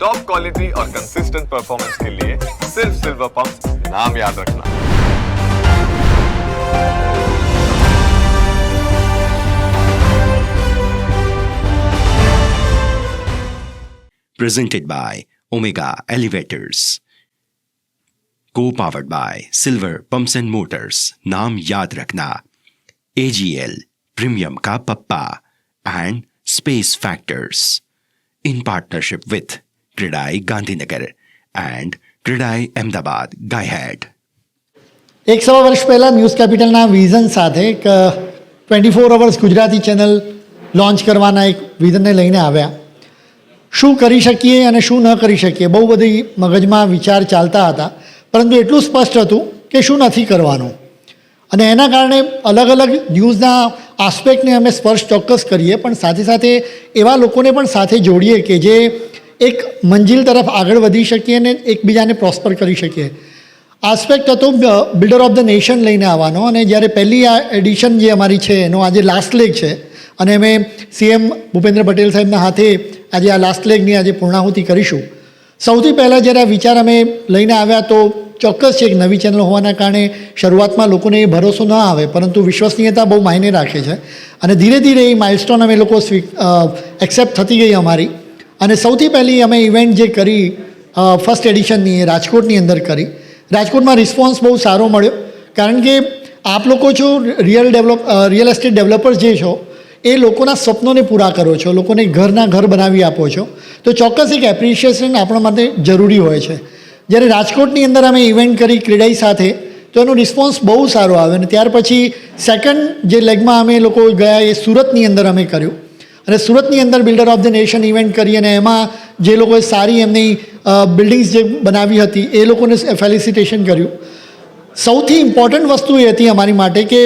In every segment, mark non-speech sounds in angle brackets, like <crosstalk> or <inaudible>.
Top quality और consistent performance के लिए सिर्फ सिल्वर पंप नाम याद रखना presented by Omega Elevators. Co-powered by Silver Pumps and Motors. नाम याद रखना AGL Premium का पप्पा and Space Factors. In partnership with Credai Gandhinagar and Credai Ahmedabad ગાયહેડ એક સવા વર્ષ પહેલાં ન્યૂઝ કેપિટલના વિઝન સાથે એક twenty four hours Gujarati channel launch કરવાના એક વિઝનને લઈને આવ્યા. શું કરી શકીએ અને શું ન કરી શકીએ, બહુ બધી મગજમાં વિચાર ચાલતા હતા. પરંતુ એટલું સ્પષ્ટ હતું કે શું નથી કરવાનું. અને એના કારણે અલગ અલગ ન્યૂઝના આસ્પેક્ટને અમે સ્પર્શ ચોક્કસ કરીએ, પણ સાથે સાથે એવા લોકોને પણ સાથે જોડીએ કે જે એક મંજિલ તરફ આગળ વધી શકીએ અને એકબીજાને પ્રોસ્પર કરી શકીએ. આસ્પેક્ટ હતો બિલ્ડર ઓફ ધ નેશન લઈને આવવાનો અને જ્યારે પહેલી આ એડિશન જે અમારી છે, એનો આજે લાસ્ટ લેગ છે, અને અમે સીએમ ભૂપેન્દ્ર પટેલ સાહેબના હાથે આજે આ લાસ્ટ લેગની આજે પૂર્ણાહુતિ કરીશું. સૌથી પહેલાં જ્યારે આ વિચાર અમે લઈને આવ્યા તો ચોક્કસ છે એક નવી ચેનલ હોવાના કારણે શરૂઆતમાં લોકોને એ ભરોસો ન આવે, પરંતુ વિશ્વસનીયતા બહુ માયને રાખે છે. અને ધીરે ધીરે એ માઇલસ્ટોન અમે લોકો સ્વી એક્સેપ્ટ થતી ગઈ અમારી. અને સૌથી પહેલી અમે ઇવેન્ટ જે કરી ફર્સ્ટ એડિશનની એ રાજકોટની અંદર કરી. રાજકોટમાં રિસ્પોન્સ બહુ સારો મળ્યો. કારણ કે આપ લોકો છો real develop real estate developers જે છો, એ લોકોના સ્વપ્નોને પૂરા કરો છો, લોકોને ઘરના ઘર બનાવી આપો છો. તો ચોક્કસ એક એપ્રિશિએશન આપણા માટે જરૂરી હોય છે. જ્યારે રાજકોટની અંદર અમે ઇવેન્ટ કરી ક્રીડાઈ સાથે, તો એનો રિસ્પોન્સ બહુ સારો આવ્યો. અને ત્યાર પછી સેકન્ડ જે લેગમાં અમે લોકો ગયા એ સુરતની અંદર અમે કર્યું. અને સુરતની અંદર builder of the nation event કરી અને એમાં જે લોકોએ સારી એમની બિલ્ડિંગ્સ જે બનાવી હતી, એ લોકોને ફેલિસિટેશન કર્યું. સૌથી ઇમ્પોર્ટન્ટ વસ્તુ એ હતી અમારી માટે કે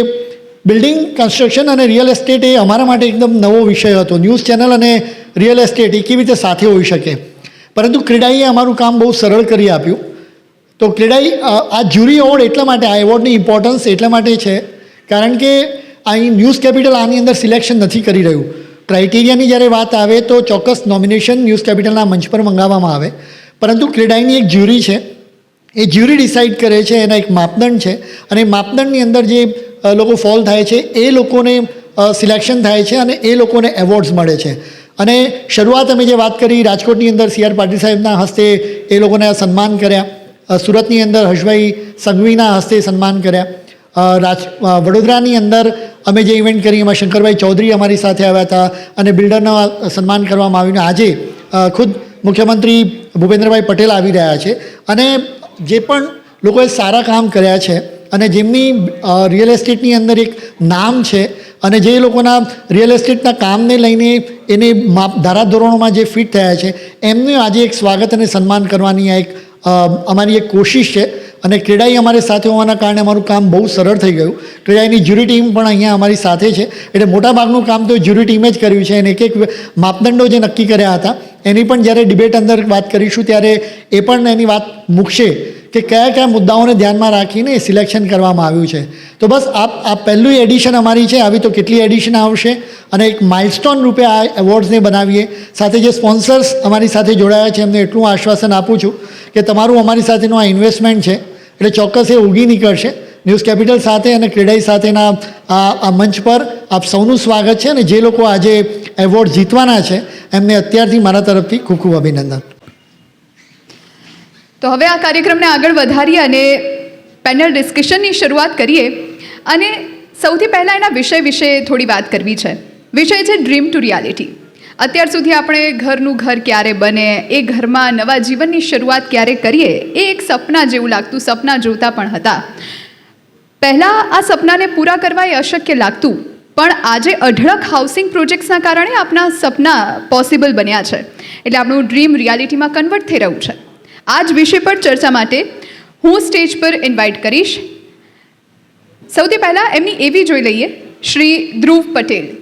બિલ્ડિંગ કન્સ્ટ્રક્શન અને રિયલ એસ્ટેટ એ અમારા માટે એકદમ નવો વિષય હતો. ન્યૂઝ ચેનલ અને રિયલ એસ્ટેટ એ કેવી રીતે સાથે હોઈ શકે? પરંતુ ક્રીડાઈએ અમારું કામ બહુ સરળ કરી આપ્યું. તો ક્રીડાઈ આ જ્યુરી એવોર્ડ એટલા માટે, આ એવોર્ડની ઇમ્પોર્ટન્સ એટલા માટે છે, કારણ કે અહીં ન્યૂઝ કેપિટલ આની અંદર સિલેક્શન નથી કરી રહ્યું. ક્રાઇટેરિયાની જ્યારે વાત આવે તો ચોક્કસ નોમિનેશન ન્યૂઝ કેપિટલના મંચ પર મંગાવવામાં આવે. પરંતુ ક્રીડાઈની એક જ્યુરી છે. એ જ્યુરી ડિસાઇડ કરે છે, એના એક માપદંડ છે. અને માપદંડની અંદર જે લોકો ફોલ થાય છે, એ લોકોને સિલેક્શન થાય છે અને એ લોકોને એવોર્ડ્સ મળે છે. અને શરૂઆત અમે જે વાત કરી, રાજકોટની અંદર સી આર પાટીલ સાહેબના હસ્તે એ લોકોને સન્માન કર્યા. સુરતની અંદર હર્ષભાઈ સંઘવીના હસ્તે સન્માન કર્યા. રાજ વડોદરાની અંદર અમે જે ઇવેન્ટ કરી એમાં શંકરભાઈ ચૌધરી અમારી સાથે આવ્યા હતા અને બિલ્ડરનું સન્માન કરવામાં આવ્યું આજે ખુદ મુખ્યમંત્રી ભૂપેન્દ્રભાઈ પટેલ આવી રહ્યા છે. અને જે પણ લોકોએ સારા કામ કર્યા છે અને જેમની રિયલ એસ્ટેટની અંદર એક નામ છે અને જે લોકોના રિયલ એસ્ટેટના કામને લઈને એને માપ, ધારાધોરણોમાં જે ફિટ થયા છે, એમનું આજે એક સ્વાગત અને સન્માન કરવાની આ એક અમારી એક કોશિશ છે. અને ક્રેડાઈ અમારી સાથે હોવાના કારણે અમારું કામ બહુ સરળ થઈ ગયું. ક્રેડાઈની જ્યુરી ટીમ પણ અહીંયા અમારી સાથે છે. એટલે મોટાભાગનું કામ તો જ્યુરી ટીમે જ કર્યું છે. અને એક એક માપદંડો જે નક્કી કર્યા હતા, એની પણ જ્યારે ડિબેટ અંદર વાત કરીશું, ત્યારે એ પણ એની વાત મૂકશે કે કયા કયા મુદ્દાઓને ધ્યાનમાં રાખીને સિલેક્શન કરવામાં આવ્યું છે. તો બસ આ આ પહેલું એડિશન અમારી છે. આવી તો કેટલી એડિશન આવશે? અને એક માઇલસ્ટોન રૂપે આ એવોર્ડ્સને બનાવીએ. સાથે જે સ્પોન્સર્સ અમારી સાથે જોડાયા છે, એમને એટલું આશ્વાસન આપું છું કે તમારું અમારી સાથેનું આ ઇન્વેસ્ટમેન્ટ છે. એટલે ચોક્કસ એ ઉગી નીકળશે. ન્યૂઝ કેપિટલ સાથે અને ક્રેડાઈ સાથેના આ મંચ પર આપ સૌનું સ્વાગત છે અને જે લોકો આજે એવોર્ડ જીતવાના છે, એમને અત્યારથી મારા તરફથી ખૂબ ખૂબ અભિનંદન. તો હવે આ કાર્યક્રમને આગળ વધારીએ અને પેનલ ડિસ્કશનની શરૂઆત કરીએ. અને સૌથી પહેલાં એના વિષય વિશે થોડી વાત કરવી છે. વિષય છે ડ્રીમ ટુ રિયાલિટી અત્યાર સુધી આપણે ઘરનું ઘર ક્યારે બને, એ ઘરમાં નવા જીવનની શરૂઆત ક્યારે કરીએ, એ એક સપના જેવું લાગતું, સપના જોતા પણ હતા. પહેલાં આ સપનાને પૂરા કરવા એ અશક્ય લાગતું, પણ આજે અઢળક હાઉસિંગ પ્રોજેક્ટ્સના કારણે આપણા સપના પોસિબલ બન્યા છે. એટલે આપણું ડ્રીમ રિયાલિટીમાં કન્વર્ટ થઈ રહ્યું છે. આ જ વિષય પર ચર્ચા માટે હું સ્ટેજ પર ઇન્વાઇટ કરીશ. સૌથી પહેલાં એમની એવી જોઈ લઈએ. શ્રી ધ્રુવ પટેલ.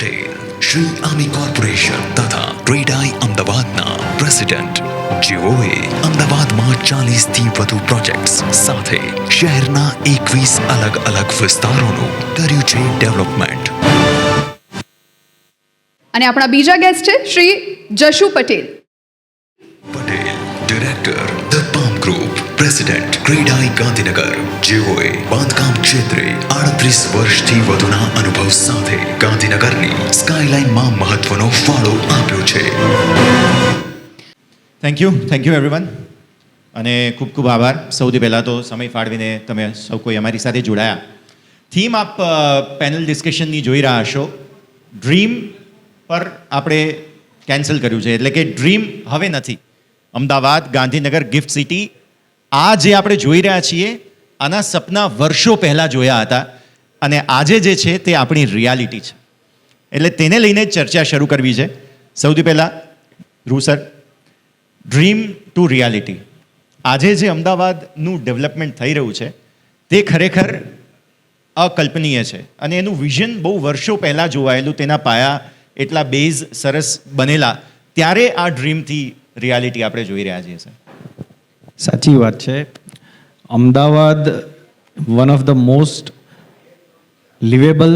પટેલ શ્રી આમી કોર્પોરેશન તથા ટ્રેડાઈ અમદાવાદના પ્રેસિડેન્ટ જેઓએ અમદાવાદમાં ચાલીસથી વધુ પ્રોજેક્ટ્સ સાથે શહેરના એકવીસ અલગ અલગ વિસ્તારોનું કર્યું છે ડેવલપમેન્ટ. અને આપણા બીજા ગેસ્ટ છે Shri Jashu Patel. Patel director the Palm group president CREDAI Gandhinagar, જેઓએ બાંધકામ ક્ષેત્રે આડત્રીસ વર્ષથી વધુના અનુભવ સાથે ગાંધીનગરની સ્કાયલાઇનમાં મહત્વનો ફાળો આપ્યો છે. Thank you thank you everyone અને ખૂબ ખૂબ આભાર. સૌથી પહેલાં તો સમય ફાળવીને તમે સૌ કોઈ અમારી સાથે જોડાયા. થીમ આપ પેનલ ડિસ્કશનની જોઈ રહ્યા હશો. ડ્રીમ પર આપણે કેન્સલ કર્યું છે. એટલે કે ડ્રીમ હવે નથી. અમદાવાદ ગાંધીનગર ગિફ્ટ સિટી આ જે આપણે જોઈ રહ્યા છીએ, આના સપના વર્ષો પહેલાં જોયા હતા અને આજે જે છે તે આપણી રિયાલિટી છે. એટલે તેને લઈને ચર્ચા શરૂ કરવી છે. સૌથી પહેલાં, Dhruv sir dream to reality આજે જે અમદાવાદનું ડેવલપમેન્ટ થઈ રહ્યું છે, તે ખરેખર અકલ્પનીય છે અને એનું વિઝન બહુ વર્ષો પહેલાં જોવાયેલું, તેના પાયા એટલા બેઝ સરસ બનેલા, ત્યારે આ ડ્રીમથી રિયાલિટી આપણે જોઈ રહ્યા છીએ, સર. સાચી વાત છે. Ahmedabad one of the most livable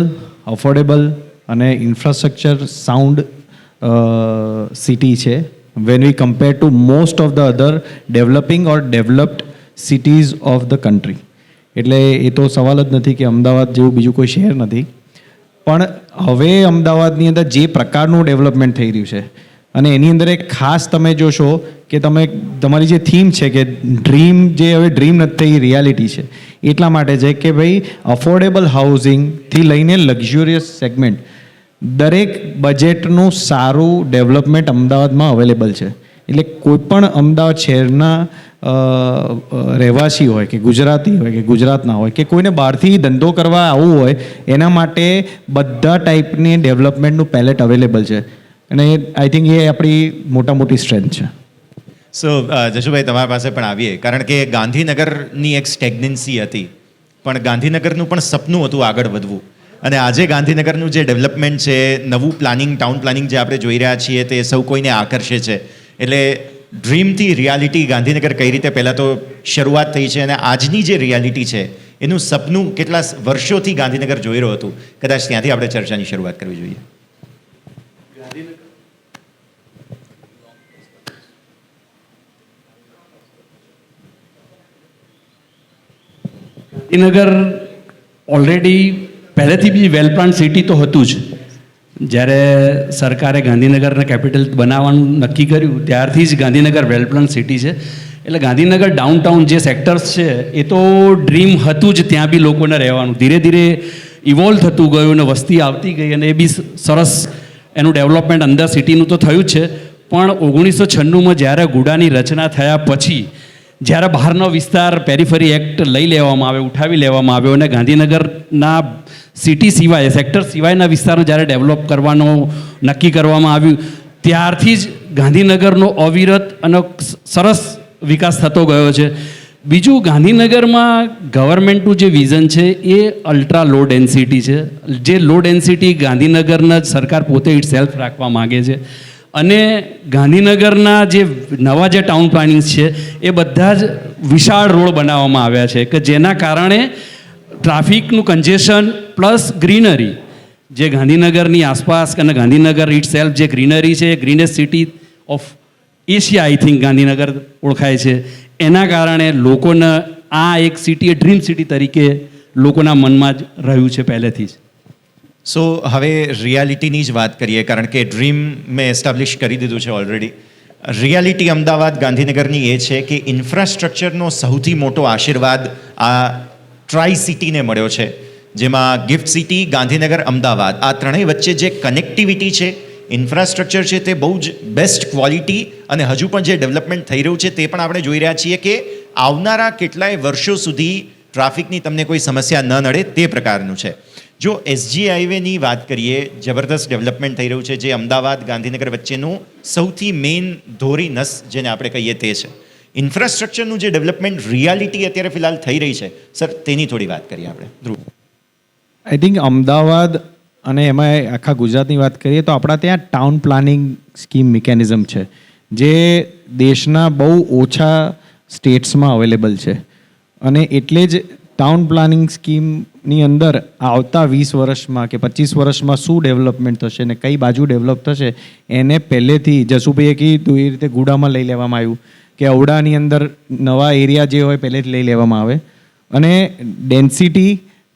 affordable અને ઇન્ફ્રાસ્ટ્રક્ચર સાઉન્ડ સિટી છે. When we compare to most of the other developing or developed cities of the country એટલે એ તો સવાલ જ નથી કે અમદાવાદ જેવું બીજું કોઈ શહેર નથી. પણ હવે અમદાવાદની અંદર જે પ્રકારનું ડેવલપમેન્ટ થઈ રહ્યું છે અને એની અંદર એક ખાસ તમે જોશો કે તમે, તમારી જે થીમ છે કે ડ્રીમ જે હવે ડ્રીમ નથી રિયાલિટી છે. એટલા માટે છે કે ભાઈ અફોર્ડેબલ હાઉસિંગથી લઈને લક્ઝુરિયસ સેગમેન્ટ દરેક બજેટનું સારું ડેવલપમેન્ટ અમદાવાદમાં અવેલેબલ છે. એટલે કોઈપણ અમદાવાદ શહેરના રહેવાસી હોય કે ગુજરાતી હોય કે ગુજરાતના હોય કે કોઈને બહારથી ધંધો કરવા આવવું હોય, એના માટે બધા ટાઈપની ડેવલપમેન્ટનું પેલેટ અવેલેબલ છે. અને આઈ થિંક એ આપણી મોટા મોટી સ્ટ્રેન્થ છે સો જશુભાઈ, તમારા પાસે પણ આવીએ. કારણ કે ગાંધીનગરની એક સ્ટેગ્નન્સી હતી. પણ ગાંધીનગરનું પણ સપનું હતું આગળ વધવું. અને આજે ગાંધીનગરનું જે ડેવલપમેન્ટ છે, નવું પ્લાનિંગ ટાઉન પ્લાનિંગ જે આપણે જોઈ રહ્યા છીએ, તે સૌ કોઈને આકર્ષે છે. એટલે ડ્રીમથી રિયાલિટી ગાંધીનગર કઈ રીતે પહેલાં તો શરૂઆત થઈ છે અને આજની જે રિયાલિટી છે, એનું સપનું કેટલા વર્ષોથી ગાંધીનગર જોઈ રહ્યું હતું. કદાચ ત્યાંથી આપણે ચર્ચાની શરૂઆત કરવી જોઈએ. ગાંધીનગર ઓલરેડી પહેલેથી બી વેલ પ્લાન સિટી તો હતું જ. જ્યારે સરકારે ગાંધીનગરને કેપિટલ બનાવવાનું નક્કી કર્યું, ત્યારથી જ ગાંધીનગર વેલ પ્લાન સિટી છે. એટલે ગાંધીનગર ડાઉનટાઉન જે સેક્ટર્સ છે, એ તો ડ્રીમ હતું જ ત્યાં બી લોકોને રહેવાનું. ધીરે ધીરે ઇવોલ્વ થતું ગયું અને વસ્તી આવતી ગઈ અને એ બી સરસ એનું ડેવલપમેન્ટ અંદર સિટીનું તો થયું જ છે. પણ ઓગણીસો છન્નુંમાં જ્યારે ગુડાની રચના થયા પછી જ્યારે બહારનો વિસ્તાર પેરીફરી એક્ટ લઈ લેવામાં આવ્યો ઉઠાવી લેવામાં આવ્યો અને ગાંધીનગરના સિટી સિવાય સેક્ટર સિવાયના વિસ્તારને જ્યારે ડેવલપ કરવાનું નક્કી કરવામાં આવ્યું, ત્યારથી જ ગાંધીનગરનો અવિરત અને સરસ વિકાસ થતો ગયો છે. બીજું, ગાંધીનગરમાં ગવર્મેન્ટનું જે વિઝન છે એ અલ્ટ્રા લો ડેન્સિટી છે. જે લો ડેન્સિટી ગાંધીનગરના જ સરકાર પોતે ઇટ સેલ્ફ રાખવા માગે છે. અને ગાંધીનગરના જે નવા જે ટાઉન પ્લાનિંગ્સ છે, એ બધા જ વિશાળ રોડ બનાવવામાં આવ્યા છે કે જેના કારણે ટ્રાફિકનું કન્જેશન પ્લસ ગ્રીનરી જે ગાંધીનગરની આસપાસ અને ગાંધીનગર ઇટ સેલ્ફ જે ગ્રીનરી છે greenest city of Asia I think Gandhinagar ઓળખાય છે. એના કારણે લોકોને, આ એક સિટી એ ડ્રીમ સિટી તરીકે લોકોના મનમાં જ રહ્યું છે પહેલેથી જ. સો હવે રિયાલિટીની જ વાત કરીએ, કારણ કે ડ્રીમ મેં એસ્ટાબ્લિશ કરી દીધું છે ઓલરેડી રિયાલિટી અમદાવાદ ગાંધીનગરની એ છે કે ઇન્ફ્રાસ્ટ્રક્ચરનો સૌથી મોટો આશીર્વાદ આ ટ્રાય સિટીને મળ્યો છે. જેમાં ગિફ્ટ સિટી ગાંધીનગર, અમદાવાદ. આ ત્રણેય વચ્ચે જે કનેક્ટિવિટી છે ઇન્ફ્રાસ્ટ્રક્ચર છે તે બહુ જ બેસ્ટ ક્વોલિટી અને હજુ પણ જે ડેવલપમેન્ટ થઈ રહ્યું છે તે પણ આપણે જોઈ રહ્યા છીએ કે આવનારા કેટલાય વર્ષો સુધી ટ્રાફિકની તમને કોઈ સમસ્યા ન નડે તે પ્રકારનું છે. જો એસજી હાઈવેની વાત કરીએ, જબરદસ્ત ડેવલપમેન્ટ થઈ રહ્યું છે, જે અમદાવાદ, ગાંધીનગર વચ્ચેનું સૌથી મેઇન ધોરી નસ જેને આપણે કહીએ તે છે. ઇન્ફ્રાસ્ટ્રક્ચરનું જે ડેવલપમેન્ટ રિયાલિટી અત્યારે ફિલહાલ થઈ રહી છે. સર તેની થોડી વાત કરીએ આપણે. ધ્રુવ. આઈ થિંક અમદાવાદ અને એમાં આખા ગુજરાતની વાત કરીએ તો આપણા ત્યાં ટાઉન પ્લાનિંગ સ્કીમ મિકેનિઝમ છે, જે દેશના બહુ ઓછા સ્ટેટ્સમાં અવેલેબલ છે. અને એટલે જ ટાઉન પ્લાનિંગ સ્કીમ ની અંદર આવતા વીસ વર્ષમાં કે પચીસ વર્ષમાં શું ડેવલપમેન્ટ થશે ને કઈ બાજુ ડેવલપ થશે, એને પહેલેથી જસુભાઈએ કીધું એ રીતે ગુડામાં લઈ લેવામાં આવ્યું કે ઔડાની અંદર નવા એરિયા જે હોય પહેલેથી લઈ લેવામાં આવે. અને ડેન્સિટી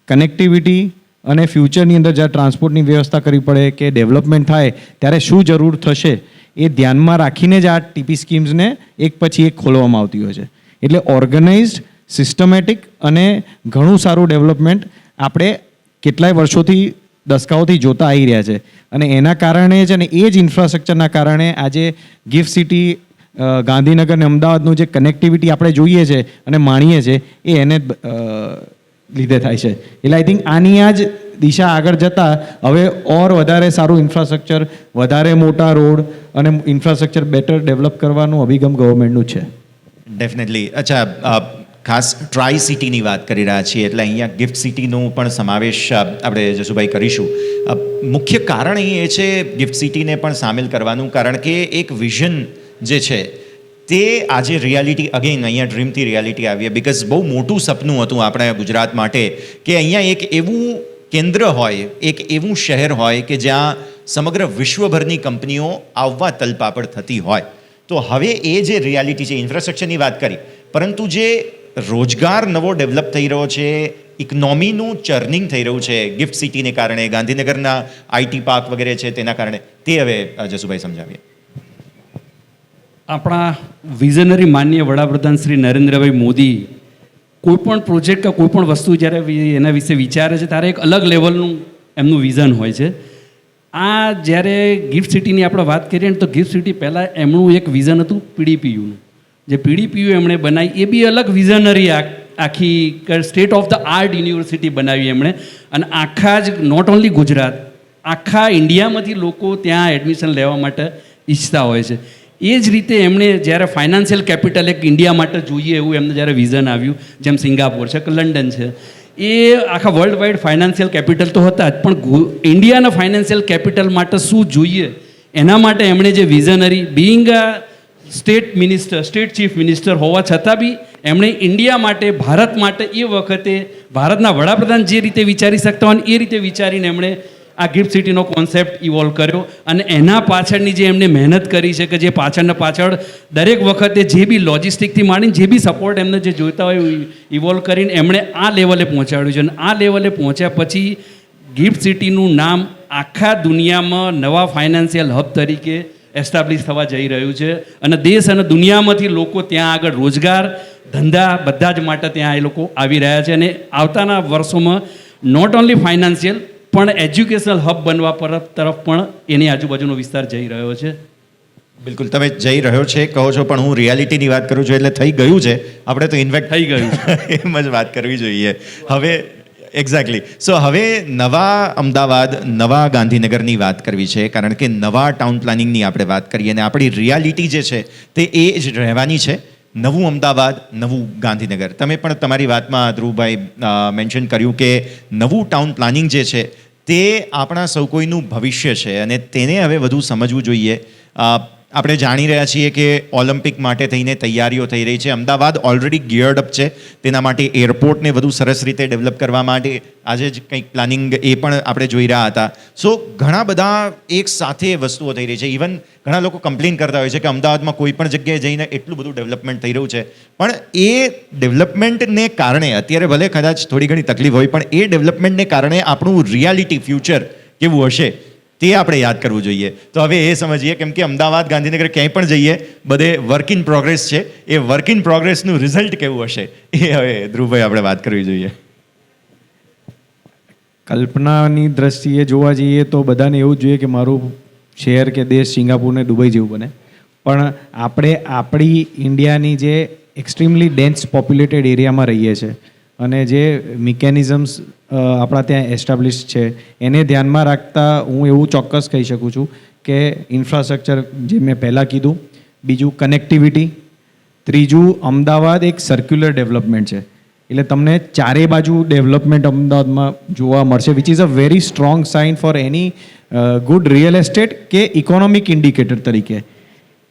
કનેક્ટિવિટી અને ફ્યુચરની અંદર જ્યાં ટ્રાન્સપોર્ટની વ્યવસ્થા કરવી પડે કે ડેવલપમેન્ટ થાય, ત્યારે શું જરૂર થશે એ ધ્યાનમાં રાખીને જ આ ટીપી સ્કીમ્સને એક પછી એક ખોલવામાં આવતી હોય છે. એટલે ઓર્ગેનાઇઝડ સિસ્ટમેટિક અને ઘણું સારું ડેવલપમેન્ટ આપણે કેટલાય વર્ષોથી દસકાઓથી જોતા આવી રહ્યા છે. અને એના કારણે જ અને એ જ ઇન્ફ્રાસ્ટ્રક્ચરના કારણે આજે ગિફ્ટ સિટી ગાંધીનગર અને અમદાવાદનું જે કનેક્ટિવિટી આપણે જોઈએ છે અને માણીએ છીએ એ એને લીધે થાય છે. એટલે આઈ થિંક આની આ જ દિશા આગળ જતાં હવે ઓર વધારે સારું ઇન્ફ્રાસ્ટ્રક્ચર વધારે મોટા રોડ અને ઇન્ફ્રાસ્ટ્રક્ચર બેટર ડેવલપ કરવાનું અભિગમ ગવર્મેન્ટનું છે. ડેફિનેટલી અચ્છા ખાસ ટ્રાય સિટીની વાત કરી રહ્યા છીએ. એટલે અહીંયા ગિફ્ટ સિટીનો પણ સમાવેશ આપણે જસુભાઈ કરીશું. મુખ્ય કારણ એ છે ગિફ્ટ સિટીને પણ સામેલ કરવાનું, કારણ કે એક વિઝન જે છે, તે આજે રિયાલિટી અગેન અહીંયા ડ્રીમથી રિયાલિટી આવીએ બિકોઝ બહુ મોટું સપનું હતું આપણે ગુજરાત માટે કે અહીંયા એક એવું કેન્દ્ર હોય, એક એવું શહેર હોય કે જ્યાં સમગ્ર વિશ્વભરની કંપનીઓ આવવા તલપાપડ થતી હોય. તો હવે એ જે રિયાલિટી છે ઇન્ફ્રાસ્ટ્રક્ચરની વાત કરી, પરંતુ જે રોજગાર નવો ડેવલપ થઈ રહ્યો છે, ઇકોનોમીનું ચર્નિંગ થઈ રહ્યું છે, ગિફ્ટ સિટીને કારણે, ગાંધીનગરના આઈટી પાર્ક વગેરે છે, તેના કારણે. તે હવે જસુભાઈ સમજાવીએ. આપણા વિઝનરી માન્ય વડાપ્રધાન શ્રી નરેન્દ્રભાઈ મોદી કોઈપણ પ્રોજેક્ટ કે કોઈપણ વસ્તુ જ્યારે એના વિશે વિચારે છે, ત્યારે એક અલગ લેવલનું એમનું વિઝન હોય છે. આ જ્યારે ગિફ્ટ સિટીની આપણે વાત કરીએ ને તો ગિફ્ટ સિટી પહેલાં એમનું એક વિઝન હતું પીડીપીયુનું. જે પીડીપીયુ એમણે બનાવી, એ બી અલગ વિઝનરી આખી state of the art university બનાવી એમણે. અને આખા જ નોટ ઓન્લી ગુજરાત, આખા ઇન્ડિયામાંથી લોકો ત્યાં એડમિશન લેવા માટે ઈચ્છતા હોય છે. એ જ રીતે એમણે જ્યારે ફાઇનાન્શિયલ કેપિટલ એક ઇન્ડિયા માટે જોઈએ એવું એમને જ્યારે વિઝન આવ્યું, જેમ સિંગાપોર છે, કે લંડન છે. એ આખા વર્લ્ડ વાઇડ ફાઇનાન્શિયલ કેપિટલ તો હતા જ, પણ ઇન્ડિયાના ફાઇનાન્શિયલ કેપિટલ માટે શું જોઈએ? એના માટે એમણે જે visionary being state minister, state chief minister હોવા છતાં બી એમણે ઇન્ડિયા માટે, ભારત માટે એ વખતે ભારતના વડાપ્રધાન જે રીતે વિચારી શકતા હોય એ રીતે વિચારીને એમણે આ ગિફ્ટ સિટીનો કોન્સેપ્ટ ઇવોલ્વ કર્યો. અને એના પાછળની જે એમને મહેનત કરી છે કે જે પાછળને પાછળ દરેક વખતે જે બી લોજિસ્ટિકથી માંડીને જે બી સપોર્ટ એમને જે જોઈતા હોય ઇવોલ્વ કરીને એમણે આ લેવલે પહોંચાડ્યું છે. અને આ લેવલે પહોંચ્યા પછી ગિફ્ટ સિટીનું નામ આખા દુનિયામાં નવા ફાઇનાન્શિયલ હબ તરીકે એસ્ટાબ્લિશ થવા જઈ રહ્યું છે. અને દેશ અને દુનિયામાંથી લોકો ત્યાં આગળ રોજગાર ધંધા બધા જ માટે ત્યાં એ લોકો આવી રહ્યા છે. અને આવતાના વર્ષોમાં નોટ ઓન્લી ફાઇનાન્શિયલ પણ એજ્યુકેશનલ હબ બનવા પર તરફ પણ એની આજુબાજુનો વિસ્તાર જઈ રહ્યો છે. બિલકુલ તમે જઈ રહ્યો છે કહો છો પણ હું રિયાલિટીની વાત કરું છું એટલે થઈ ગયું છે. આપણે તો ઇન્વેક્ટ થઈ ગયું <laughs> એમ જ વાત કરવી જોઈએ. હવે એક્ઝેક્ટલી સો હવે નવા અમદાવાદ, નવા ગાંધીનગરની વાત કરવી છે, કારણ કે નવા ટાઉન પ્લાનિંગની આપણે વાત કરીએ અને આપણી રિયાલિટી જે છે, તે એ જ રહેવાની છે. નવું અમદાવાદ, નવું ગાંધીનગર. તમે પણ તમારી વાતમાં ધ્રુવભાઈ મેન્શન કર્યું કે નવું ટાઉન પ્લાનિંગ જે છે, તે આપણા સૌ કોઈનું ભવિષ્ય છે અને તેને હવે વધુ સમજવું જોઈએ. આપણે જાણી રહ્યા છીએ કે ઓલિમ્પિક માટે થઈને તૈયારીઓ થઈ રહી છે. અમદાવાદ ઓલરેડી ગિયર્ડ અપ છે. તેના માટે એરપોર્ટને વધુ સરસ રીતે ડેવલપ કરવા માટે આજે જ કંઈક પ્લાનિંગ એ પણ આપણે જોઈ રહ્યા હતા. સો ઘણા બધા એક સાથે વસ્તુઓ થઈ રહી છે. ઇવન ઘણા લોકો કમ્પ્લેન કરતા હોય છે કે અમદાવાદમાં કોઈ પણ જગ્યાએ જઈને એટલું બધું ડેવલપમેન્ટ થઈ રહ્યું છે. પણ એ ડેવલપમેન્ટને કારણે, અત્યારે ભલે કદાચ થોડી ઘણી તકલીફ હોય, પણ એ ડેવલપમેન્ટને કારણે આપણું રિયાલિટી ફ્યુચર કેવું હશે? તે આપણે યાદ કરવું જોઈએ. તો હવે એ સમજીએ કેમ કે અમદાવાદ, ગાંધીનગર ક્યાંય પણ જઈએ, બધે વર્ક ઇન પ્રોગ્રેસ છે. એ વર્ક ઇન પ્રોગ્રેસનું રિઝલ્ટ કેવું હશે? એ હવે ધ્રુવભાઈ આપણે વાત કરવી જોઈએ. કલ્પનાની દ્રષ્ટિએ જોવા જઈએ તો બધાને એવું જોઈએ કે મારું શહેર કે દેશ સિંગાપુરને દુબઈ જેવું બને. પણ આપણે આપણી ઇન્ડિયાની જે એક્સ્ટ્રીમલી ડેન્સ પોપ્યુલેટેડ એરિયામાં રહીએ છીએ અને જે મિકેનિઝમ્સ આપણા ત્યાં એસ્ટાબ્લિશ છે, એને ધ્યાનમાં રાખતા હું એવું ચોક્કસ કહી શકું છું કે ઇન્ફ્રાસ્ટ્રક્ચર જે મેં પહેલાં કીધું, બીજું કનેક્ટિવિટી ત્રીજું અમદાવાદ એક સર્ક્યુલર ડેવલપમેન્ટ છે. એટલે તમને ચારે બાજુ ડેવલપમેન્ટ અમદાવાદમાં જોવા મળશે which is a very strong sign for any good real estate કે ઇકોનોમિક ઇન્ડિકેટર તરીકે.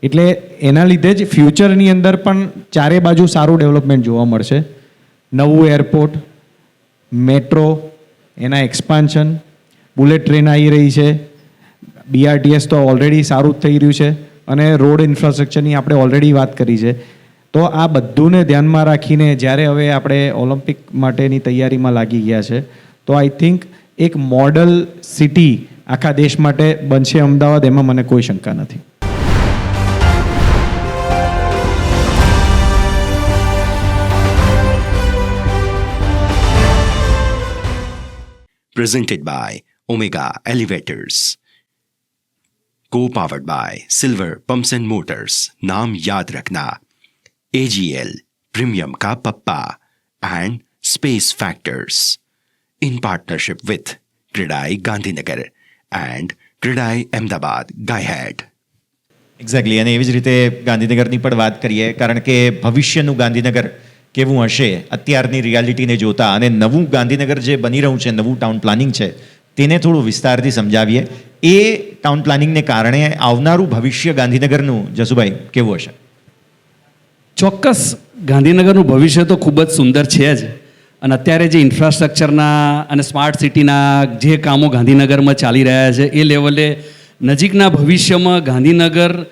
એટલે એના લીધે જ ફ્યુચરની અંદર પણ ચારે બાજુ સારું ડેવલપમેન્ટ જોવા મળશે. નવું એરપોર્ટ મેટ્રો એના એક્સપાન્શન બુલેટ ટ્રેન આવી રહી છે. બીઆરટીએસ તો ઓલરેડી સારું જ થઈ રહ્યું છે અને રોડ ઇન્ફ્રાસ્ટ્રક્ચરની આપણે ઓલરેડી વાત કરી છે. તો આ બધુંને ધ્યાનમાં રાખીને જ્યારે હવે આપણે ઓલિમ્પિક માટેની તૈયારીમાં લાગી ગયા છે, તો આઈ થિંક એક મોડલ સિટી આખા દેશ માટે બનશે અમદાવાદ, એમાં મને કોઈ શંકા નથી. presented by Omega Elevators. Co powered by Silver Pumps and Motors, Nam Yad Rakna, AGL, Premium Ka Papa, and Space Factors. In partnership with Kridai Gandhinagar and Kridai Ahmedabad Guyhead. Exactly અને એવી જ રીતે ગાંધીનગરની પણ વાત કરીએ કારણ કે ભવિષ્યનું ગાંધીનગર કેવું હશે? અત્યારની રિયાલિટીને જોતા અને નવું ગાંધીનગર જે બની રહ્યું છે, નવું ટાઉન પ્લાનિંગ છે, તેને થોડું વિસ્તારથી સમજાવીએ. એ ટાઉન પ્લાનિંગને કારણે આવનારું ભવિષ્ય ગાંધીનગરનું, જસુભાઈ, કેવું હશે? ચોક્કસ. ગાંધીનગરનું ભવિષ્ય તો ખૂબ જ સુંદર છે જ. અને અત્યારે જે ઇન્ફ્રાસ્ટ્રક્ચરના અને સ્માર્ટ સિટીના જે કામો ગાંધીનગરમાં ચાલી રહ્યા છે, એ લેવલે નજીકના ભવિષ્યમાં ગાંધીનગર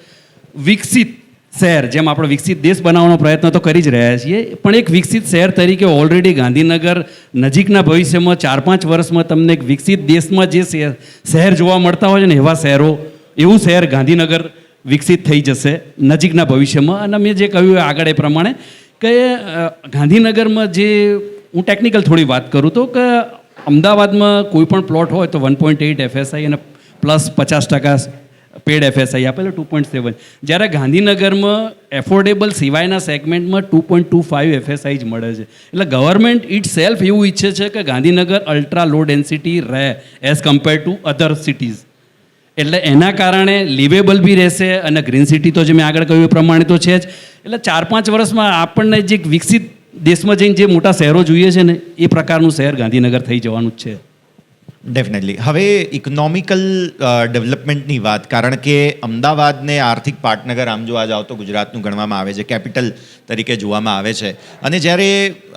વિકસિત શહેર, જેમ આપણે વિકસિત દેશ બનાવવાનો પ્રયત્ન તો કરી જ રહ્યા છીએ, પણ એક વિકસિત શહેર તરીકે ઓલરેડી ગાંધીનગર નજીકના ભવિષ્યમાં ચાર પાંચ વર્ષમાં તમને એક વિકસિત દેશમાં જે શહેર જોવા મળતા હોય ને એવા શહેરો, એવું શહેર ગાંધીનગર વિકસિત થઈ જશે નજીકના ભવિષ્યમાં. અને મેં જે કહ્યું આગળ એ પ્રમાણે કે ગાંધીનગરમાં જે, હું ટેકનિકલ થોડી વાત કરું તો કે અમદાવાદમાં કોઈ પણ પ્લોટ હોય તો વન પોઈન્ટ એઇટ એફએસઆઈ અને પ્લસ પચાસ ટકા પેડ એફએસઆઈ આપેલો ટુ પોઈન્ટ સેવન જ્યારે ગાંધીનગરમાં એફોર્ડેબલ સિવાયના સેગમેન્ટમાં two point two five FSI જ મળે છે. એટલે ગવર્મેન્ટ ઇટ સેલ્ફ એવું ઈચ્છે છે કે ગાંધીનગર અલ્ટ્રા લો ડેન્સિટી રહે as compare to other cities એટલે એના કારણે લિવેબલ બી રહેશે અને ગ્રીન સિટી તો જે મેં આગળ કહ્યું એ પ્રમાણે તો છે જ. એટલે ચાર પાંચ વર્ષમાં આપણને જે વિકસિત દેશમાં જઈને જે મોટા શહેરો જોઈએ છે ને, એ પ્રકારનું શહેર ગાંધીનગર થઈ જવાનું જ છે. ડેફિનેટલી હવે ઇકોનોમિકલ ડેવલપમેન્ટની વાત, કારણ કે અમદાવાદને આર્થિક પાટનગર, આમ જોવા જાવ તો ગુજરાતનું ગણવામાં આવે છે કેપિટલ તરીકે જોવામાં આવે છે. અને જ્યારે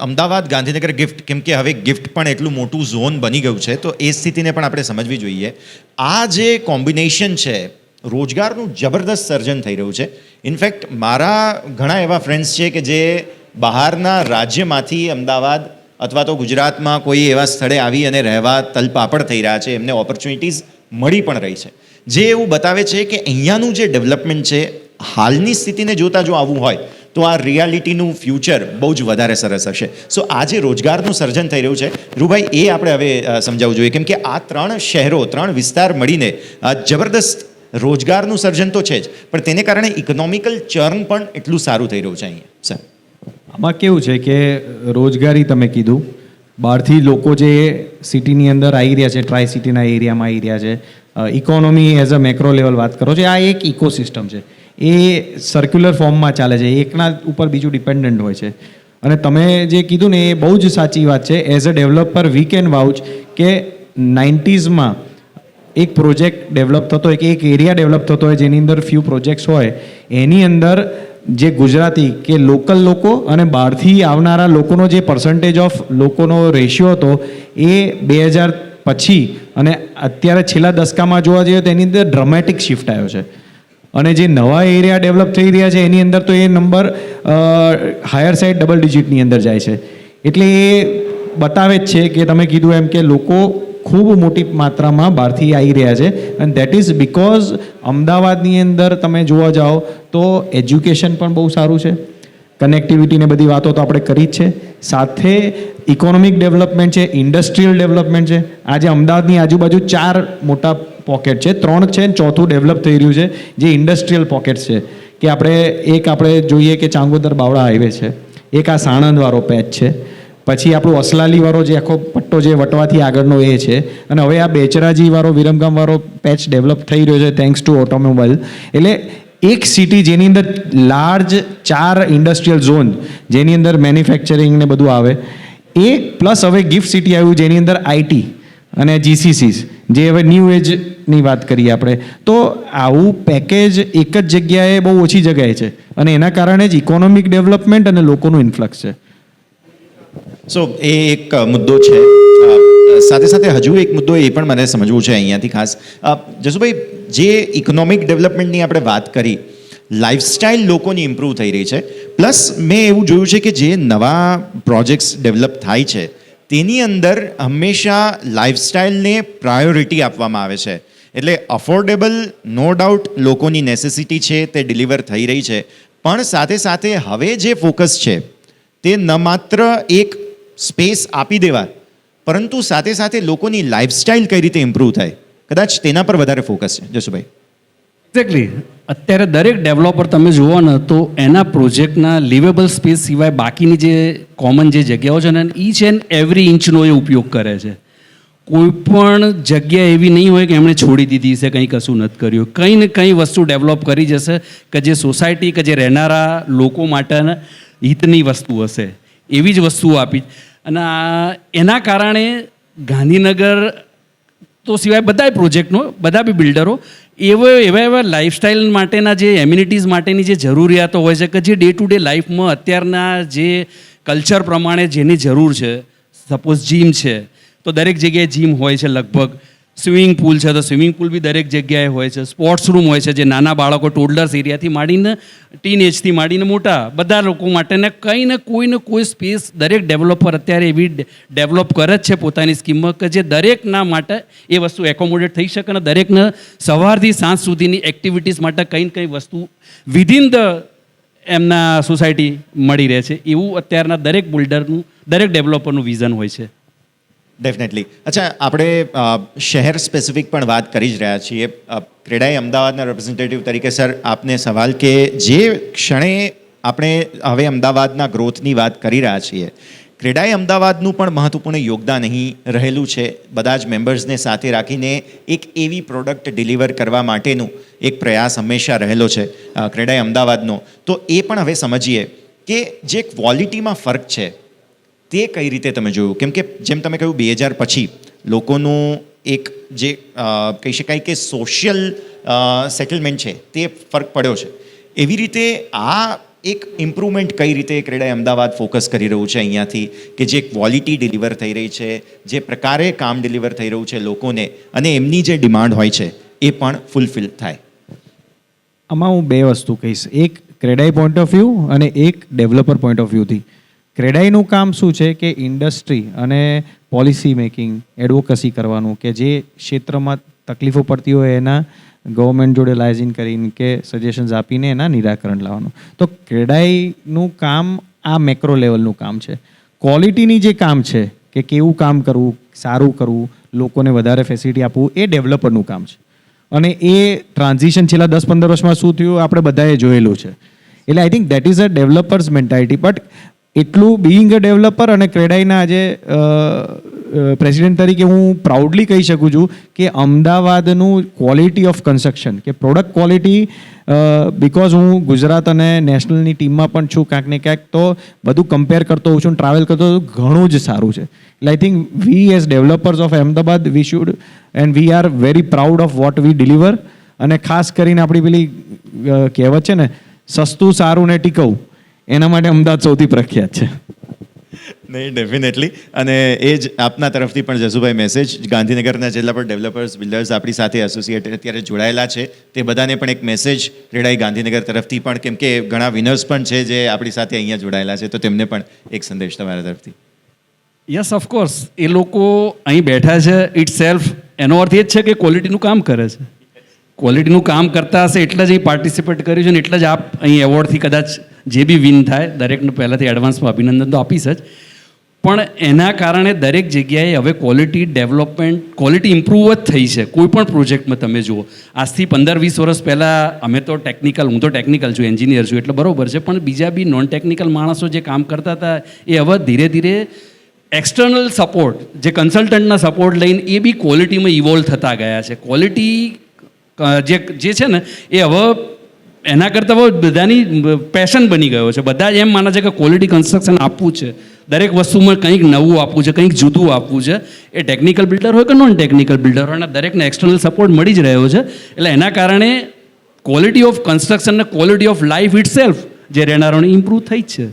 અમદાવાદ ગાંધીનગર ગિફ્ટ કેમ કે હવે ગિફ્ટ પણ એટલું મોટું ઝોન બની ગયું છે, તો એ સ્થિતિને પણ આપણે સમજવી જોઈએ. આ જે કોમ્બિનેશન છે, રોજગારનું જબરદસ્ત સર્જન થઈ રહ્યું છે. ઇનફેક્ટ મારા ઘણા એવા ફ્રેન્ડ્સ છે કે જે બહારના રાજ્યમાંથી અમદાવાદ અથવા તો ગુજરાતમાં કોઈ એવા સ્થળે આવી અને રહેવા તલપાપડ થઈ રહ્યા છે, એમને ઓપોર્ચ્યુનિટીઝ મળી પણ રહી છે. જે એવું બતાવે છે કે અહીંયાનું જે ડેવલપમેન્ટ છે, હાલની સ્થિતિને જોતા જો આવું હોય, તો આ રિયાલિટીનું ફ્યુચર બહુ જ વધારે સરસ હશે. સો આ જે રોજગારનું સર્જન થઈ રહ્યું છે રૂભાઈ એ આપણે હવે સમજાવવું જોઈએ. કેમ કે આ ત્રણ શહેરો, ત્રણ વિસ્તાર મળીને જબરદસ્ત રોજગારનું સર્જન તો છે જ, પણ તેને કારણે ઇકોનોમિકલ ચર્ન પણ એટલું સારું થઈ રહ્યું છે અહીંયા. સર આમાં કેવું છે કે રોજગારી તમે કીધું. બહારથી લોકો જે સિટીની અંદર આવી રહ્યા છે ટ્રાય સિટીના એરિયામાં આવી રહ્યા છે economy as a macro level વાત કરો છો, આ એક ઇકોસિસ્ટમ છે. એ સર્ક્યુલર ફોર્મમાં ચાલે છે એકના ઉપર બીજું ડિપેન્ડન્ટ હોય છે. અને તમે જે કીધું ને, એ બહુ જ સાચી વાત છે. As a developer we can vouch કે નાઇન્ટીઝમાં એક પ્રોજેક્ટ ડેવલપ થતો હોય કે એક એરિયા ડેવલપ થતો હોય, જેની અંદર ફ્યુ પ્રોજેક્ટ્સ હોય, એની અંદર જે ગુજરાતી કે લોકલ લોકો અને બહારથી આવનારા લોકોનો જે પર્સન્ટેજ ઓફ લોકોનો રેશિયો હતો એ બે હજાર પછી અને અત્યારે છેલ્લા દસકામાં જોવા જઈએ તો એની અંદર ડ્રામેટિક શિફ્ટ આવ્યો છે. અને જે નવા એરિયા ડેવલપ થઈ રહ્યા છે, એની અંદર તો એ નંબર હાયર સાઇડ ડબલ ડિજિટની અંદર જાય છે. એટલે એ બતાવે જ છે કે તમે કીધું એમ કે લોકો ખૂબ મોટી માત્રામાં બહારથી આવી રહ્યા છે. અને દેટ ઇઝ બિકોઝ અમદાવાદની અંદર તમે જોવા જાઓ તો એજ્યુકેશન પણ બહુ સારું છે. કનેક્ટિવિટીને બધી વાતો તો આપણે કરી જ છે. સાથે ઇકોનોમિક ડેવલપમેન્ટ છે ઇન્ડસ્ટ્રીયલ ડેવલપમેન્ટ છે. આજે અમદાવાદની આજુબાજુ ચાર મોટા પોકેટ છે. ત્રણ છે ને ચોથું ડેવલપ થઈ રહ્યું છે, જે ઇન્ડસ્ટ્રીયલ પોકેટ્સ છે. કે આપણે એક આપણે જોઈએ કે ચાંગોદર બાવળા હાઈવે છે. એક આ સાણંદવાળો પેચ છે. પછી આપણો અસલાલીવાળો જે આખો પટ્ટો જે વટવાથી આગળનો એ છે. અને હવે આ બેચરાજીવાળો, વિરમગામવાળો પેચ ડેવલપ થઈ રહ્યો છે થેન્ક્સ ટુ ઓટોમોબાઈલ એટલે એક સિટી જેની અંદર લાર્જ ચાર ઇન્ડસ્ટ્રીયલ ઝોન જેની અંદર મેન્યુફેક્ચરિંગ ને બધું આવે. એ પ્લસ હવે ગિફ્ટ સિટી આવ્યું જેની અંદર આઈટી અને જીસીસીસ જે હવે ન્યૂ એજની વાત કરીએ આપણે. તો આવું પેકેજ એક જ જગ્યાએ બહુ ઓછી જગ્યાએ છે. અને એના કારણે જ ઇકોનોમિક ડેવલપમેન્ટ અને લોકોનું ઇન્ફ્લક્સ છે. સો એ એક મુદ્દો છે. સાથે સાથે હજુ એક મુદ્દો એ પણ મને સમજવું છે અહીંયાથી ખાસ. જસુભાઈ, જે ઇકોનોમિક ડેવલપમેન્ટની આપણે વાત કરી લાઇફસ્ટાઇલ લોકોની ઇમ્પ્રૂવ થઈ રહી છે. પ્લસ મેં એવું જોયું છે કે જે નવા પ્રોજેક્ટ્સ ડેવલપ થાય છે, તેની અંદર હંમેશા લાઇફસ્ટાઇલને પ્રાયોરિટી આપવામાં આવે છે. એટલે અફોર્ડેબલ નો ડાઉટ લોકોની નેસેસિટી છે, તે ડિલિવર થઈ રહી છે. પણ સાથે સાથે હવે જે ફોકસ છે, તે ન માત્ર એક સ્પેસ આપી દેવા પરંતુ સાથે સાથે લોકોની લાઇફસ્ટાઇલ કઈ રીતે ઇમ્પ્રૂવ થાય? કદાચ તેના પર વધારે ફોકસ છે. જશુભાઈ એક્ઝેક્ટલી અત્યારે દરેક ડેવલપર તમે જુઓ ને, તો એના પ્રોજેક્ટના લિવેબલ સ્પેસ સિવાય બાકીની જે કોમન જે જગ્યાઓ છે ને ઈચ એન્ડ એવરી ઇંચનો એ ઉપયોગ કરે છે. કોઈ પણ જગ્યા એવી નહીં હોય કે એમણે છોડી દીધી છે, કંઈ કશું નથી કર્યું. કંઈ ને કંઈ વસ્તુ ડેવલપ કરી જશે કે જે સોસાયટી કે જે રહેનારા લોકો માટેના હિતની વસ્તુ હશે. એવી જ વસ્તુઓ આપી. અને એના કારણે ગાંધીનગર તો સિવાય બધાય પ્રોજેક્ટનો, બધા બી બિલ્ડરો એવો એવા એવા લાઈફસ્ટાઈલ માટેના જે એમ્યુનિટીઝ માટેની જે જરૂરિયાતો હોય છે કે જે ડે ટુ ડે લાઈફમાં અત્યારના જે કલ્ચર પ્રમાણે જેની જરૂર છે સપોઝ જીમ છે, તો દરેક જગ્યાએ જીમ હોય છે લગભગ. સ્વિમિંગ પુલ છે, તો સ્વિમિંગ પુલ બી દરેક જગ્યાએ હોય છે. સ્પોર્ટ્સ રૂમ હોય છે, જે નાના બાળકો ટોડલર્સ એરિયાથી માંડીને ટીન એજથી માંડીને મોટા, બધા લોકો માટેને કંઈ ને કોઈ ને કોઈ સ્પેસ દરેક ડેવલપર અત્યારે એવી ડેવલપ કરે જ છે પોતાની સ્કીમમાં કે જે દરેકના માટે એ વસ્તુ એકોમોડેટ થઈ શકે અને દરેકને સવારથી સાંજ સુધીની એક્ટિવિટીઝ માટે કંઈ ને કંઈ વસ્તુ વિધિન ધ એમના સોસાયટી મળી રહે છે. એવું અત્યારના દરેક બિલ્ડરનું દરેક ડેવલપરનું વિઝન હોય છે. ડેફિનેટલી અચ્છા, આપણે શહેર સ્પેસિફિક પણ વાત કરી જ રહ્યા છીએ. ક્રેડાઈ અમદાવાદના રિપ્રેઝેન્ટેટિવ તરીકે સર આપને સવાલ કે જે ક્ષણે આપણે હવે અમદાવાદના ગ્રોથની વાત કરી રહ્યા છીએ ક્રેડાઈ અમદાવાદનું પણ મહત્વપૂર્ણ યોગદાન અહીં રહેલું છે. બધા જ મેમ્બર્સને સાથે રાખીને એક એવી પ્રોડક્ટ ડિલિવર કરવા માટેનું એક પ્રયાસ હંમેશા રહેલો છે ક્રેડાઈ અમદાવાદનો. તો એ પણ હવે સમજીએ કે જે ક્વોલિટીમાં ફરક છે તે કઈ રીતે તમે જોયું? કેમ કે જેમ તમે કહ્યું, બે હજાર પછી લોકોનું એક જે કહી શકાય કે સોશિયલ સેટલમેન્ટ છે, તે ફરક પડ્યો છે. એવી રીતે આ એક ઇમ્પ્રુવમેન્ટ કઈ રીતે ક્રેડાઈ અમદાવાદ ફોકસ કરી રહ્યું છે અહીંયાથી? કે જે ક્વોલિટી ડિલિવર થઈ રહી છે, જે પ્રકારે કામ ડિલિવર થઈ રહ્યું છે લોકોને, અને એમની જે ડિમાન્ડ હોય છે, એ પણ ફૂલફિલ થાય. આમાં હું બે વસ્તુ કહીશ. એક ક્રેડાઈ પોઈન્ટ ઓફ વ્યૂ અને એક ડેવલપર પોઈન્ટ ઓફ વ્યૂથી ક્રેડાઈનું કામ શું છે કે ઇન્ડસ્ટ્રી અને પોલિસી મેકિંગ, એડવોકસી કરવાનું, કે જે ક્ષેત્રમાં તકલીફો પડતી હોય એના ગવર્મેન્ટ જોડે લાયઝિન કરીને કે સજેશન્સ આપીને એના નિરાકરણ લાવવાનું. તો ક્રેડાઈનું કામ આ મેક્રો લેવલનું કામ છે. ક્વોલિટીની જે કામ છે કે કેવું કામ કરવું, સારું કરવું, લોકોને વધારે ફેસિલિટી આપવું, એ ડેવલપરનું કામ છે. અને એ ટ્રાન્ઝિશન છેલ્લા દસ પંદર વર્ષમાં શું થયું? આપણે બધાએ જોયેલું છે. એટલે I think that is a developers mentality but એટલું બિઈંગ અ ડેવલપર અને ક્રેડાઈના આજે પ્રેસિડેન્ટ તરીકે હું પ્રાઉડલી કહી શકું છું કે અમદાવાદનું ક્વોલિટી ઓફ કન્સ્ટ્રક્શન કે પ્રોડક્ટ ક્વોલિટી બિકોઝ હું ગુજરાત અને નેશનલની ટીમમાં પણ છું ક્યાંક ને ક્યાંક તો બધું કમ્પેર કરતો હોઉં છું ટ્રાવેલ કરતો હોઉં ઘણું જ સારું છે. એટલે I think we as developers of Ahmedabad we should and we are very proud of what we deliver અને ખાસ કરીને આપણી પેલી કહેવત છે ને, સસ્તું, સારું ને ટીકવું એના માટે અમદાવાદ સૌથી પ્રખ્યાત છે. નહીં ડેફિનેટલી અને એ જ આપના તરફથી પણ જસુભાઈ મેસેજ ગાંધીનગરના જેટલા પણ ડેવલપર્સ બિલ્ડર્સ આપણી સાથે એસોસિએટ અત્યારે જોડાયેલા છે. તે બધાને પણ એક મેસેજ રેડાઈ ગાંધીનગર તરફથી પણ કેમ કે ઘણા વિનર્સ પણ છે જે આપણી સાથે અહીંયા જોડાયેલા છે તો તેમને પણ એક સંદેશ તમારા તરફથી. યસ ઓફકોર્સ એ લોકો અહીં બેઠા છે. ઇટ સેલ્ફ એનો અર્થ એ જ છે કે ક્વોલિટીનું કામ કરે છે. ક્વોલિટીનું કામ કરતા હશે એટલે જ અહીં પાર્ટિસિપેટ કર્યું છે ને એટલે જ આપ અહીં એવોર્ડથી કદાચ જે બી વિન થાય, દરેકને પહેલાંથી એડવાન્સમાં અભિનંદન તો આપીશ જ. પણ એના કારણે દરેક જગ્યાએ હવે ક્વોલિટી ડેવલપમેન્ટ ક્વોલિટી ઇમ્પ્રૂવ જ થઈ છે. કોઈ પણ પ્રોજેક્ટમાં તમે જુઓ. આજથી પંદર વીસ વર્ષ પહેલાં અમે તો ટેકનિકલ હું તો ટેકનિકલ છું એન્જિનિયર છું, એટલે બરોબર છે. પણ બીજા બી નોન ટેકનિકલ માણસો જે કામ કરતા હતા, એ હવે ધીરે ધીરે એક્સટર્નલ સપોર્ટ જે કન્સલ્ટન્ટના સપોર્ટ લઈને એ બી ક્વોલિટીમાં ઇવોલ્વ થતા ગયા છે. ક્વોલિટી જે જે છે ને, એ હવે એના કરતાં બહુ બધાની પેશન બની ગયો છે. બધા એમ માને છે કે ક્વોલિટી કન્સ્ટ્રક્શન આપવું છે. દરેક વસ્તુમાં કંઈક નવું આપવું છે, કંઈક જુદું આપવું છે. એ ટેકનિકલ બિલ્ડર હોય કે નોન ટેકનિકલ બિલ્ડર હોય, અને દરેકને એક્સટર્નલ સપોર્ટ મળી જ રહ્યો છે. એટલે એના કારણે ક્વોલિટી ઓફ કન્સ્ટ્રક્શન અને quality of life itself જે રહેનારાઓને ઇમ્પ્રૂવ થઈ છે.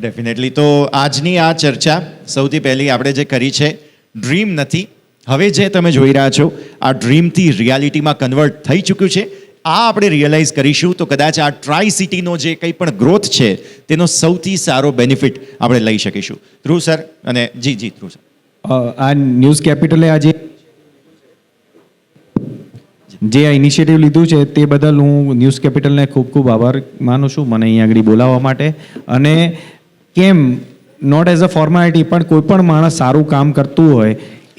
ડેફિનેટલી તો આજની આ ચર્ચા સૌથી પહેલી આપણે જે કરી છે ડ્રીમ નથી. હવે જે તમે જોઈ રહ્યા છો, આ ડ્રીમથી રિયાલિટીમાં કન્વર્ટ થઈ ચૂક્યું છે. આ આપણે રિયલાઇઝ કરીશું તો કદાચ આ ટ્રાય સિટીનો જે કંઈ પણ ગ્રોથ છે, તેનો સૌથી સારો બેનિફિટ આપણે લઈ શકીશું. ધ્રુવ સર અને જી જી, ધ્રુવ સર. આ ન્યૂઝ કેપિટલે આજે જે આ ઇનિશિયેટિવ લીધું છે, તે બદલ હું ન્યૂઝ કેપિટલને ખૂબ ખૂબ આભાર માનું છું, મને અહીંયા આગળ બોલાવવા માટે. અને કેમ નોટ એઝ અ ફોર્માલિટી પણ કોઈ પણ માણસ સારું કામ કરતું હોય,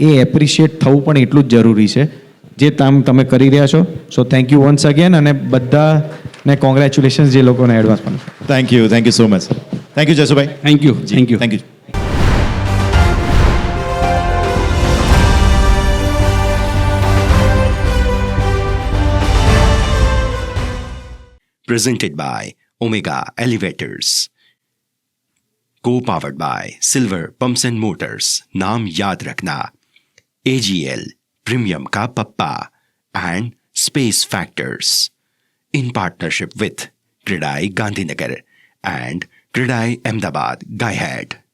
એ એપ્રિશિએટ થવું પણ એટલું જ જરૂરી છે. જે કામ તમે કરી રહ્યા છો so thank you once again અને બધાને કોંગ્રેચ્યુલેશન્સ જે લોકોને એડવાન્સ પણ thank you thank you so much thank you Jasubhai thank you thank you thank you presented by Omega Elevators. Co powered by Silver Pumps and Motors. Naam Yaad Rakhna. AGL premium ka pappa, and space factors in partnership with Gridai Gandhinagar and Gridai Ahmedabad Guyhead.